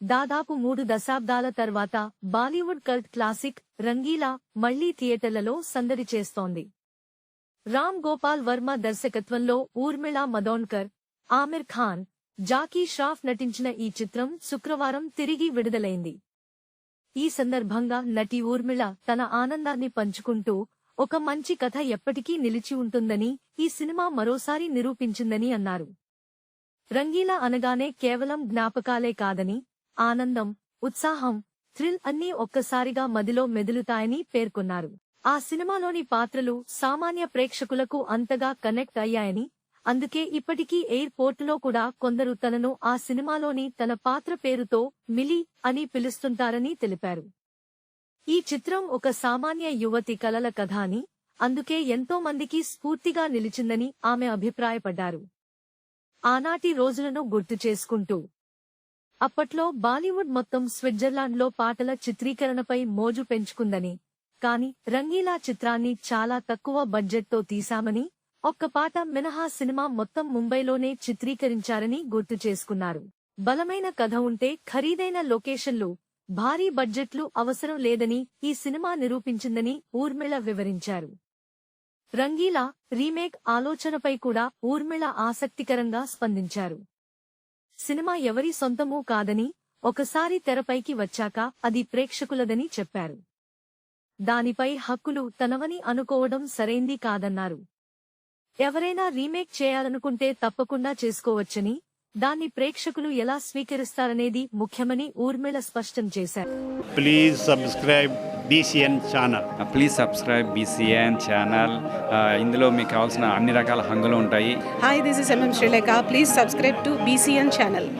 దాదాపు మూడు దశాబ్దాల తర్వాత బాలీవుడ్ కల్ట్ క్లాసిక్ రంగీలా మళ్ళీ థియేటర్లలో సందడి చేస్తోంది. రామ్ గోపాల్ వర్మ దర్శకత్వంలో ఊర్మిళ మదోన్కర్ ఆమిర్ ఖాన్ జాకీ షాఫ్ నటించిన ఈ చిత్రం శుక్రవారం తిరిగి విడుదలైంది. ఈ సందర్భంగా నటి ఊర్మిళ తన ఆనందాన్ని పంచుకుంటూ ఒక మంచి కథ ఎప్పటికీ నిలిచి ఉంటుందని ఈ సినిమా మరోసారి నిరూపించిందని అన్నారు. రంగీలా అనగానే కేవలం జ్ఞాపకాలే కాదని ఆనందం ఉత్సాహం థ్రిల్ అన్నీ ఒక్కసారిగా మదిలో మెదులుతాయని పేర్కొన్నారు. ఆ సినిమాలోని పాత్రలు సామాన్య ప్రేక్షకులకు అంతగా కనెక్ట్ అయ్యాయని అందుకే ఇప్పటికీ ఎయిర్పోర్టులో కూడా కొందరు తనను ఆ సినిమాలోని తన పాత్ర పేరుతో మిలి అని పిలుస్తుంటారని తెలిపారు. ఈ చిత్రం ఒక సామాన్య యువతి కలల కథ అని అందుకే ఎంతో మందికి స్ఫూర్తిగా నిలిచిందని ఆమె అభిప్రాయపడ్డారు. ఆనాటి రోజులను గుర్తు చేసుకుంటూ అప్పట్లో బాలీవుడ్ మొత్తం స్విట్జర్లాండ్లో పాటల చిత్రీకరణపై మోజు పెంచుకుందని. కాని రంగీలా చిత్రాన్ని చాలా తక్కువ బడ్జెట్తో తీశామని ఒక్క పాట మినహా సినిమా మొత్తం ముంబైలోనే చిత్రీకరించారని గుర్తు చేసుకున్నారు. బలమైన కథ ఉంటే ఖరీదైన లొకేషన్లు భారీ బడ్జెట్లు అవసరం లేదని ఈ సినిమా నిరూపించిందని ఊర్మిళ వివరించారు. రంగీలా రీమేక్ ఆలోచనపై కూడా ఊర్మిళ ఆసక్తికరంగా స్పందించారు. సినిమా ఎవరి సొంతమూ కాదని ఒకసారి తెరపైకి వచ్చాక అది ప్రేక్షకులదని చెప్పారు. దానిపై హక్కులు తనవని అనుకోవడం సరైంది కాదన్నారు. ఎవరైనా రీమేక్ చేయాలనుకుంటే తప్పకుండా చేసుకోవచ్చని దాన్ని ప్రేక్షకులు ఎలా స్వీకరిస్తారనేది ముఖ్యమని ఊర్మిళ స్పష్టం చేశారు please subscribe BCN channel please subscribe BCN channel ఇందులో మీకు కావాల్సిన అన్ని రకాల హంగులు ఉంటాయి Hi, this is MM Sri Lanka. Please subscribe to BCN channel.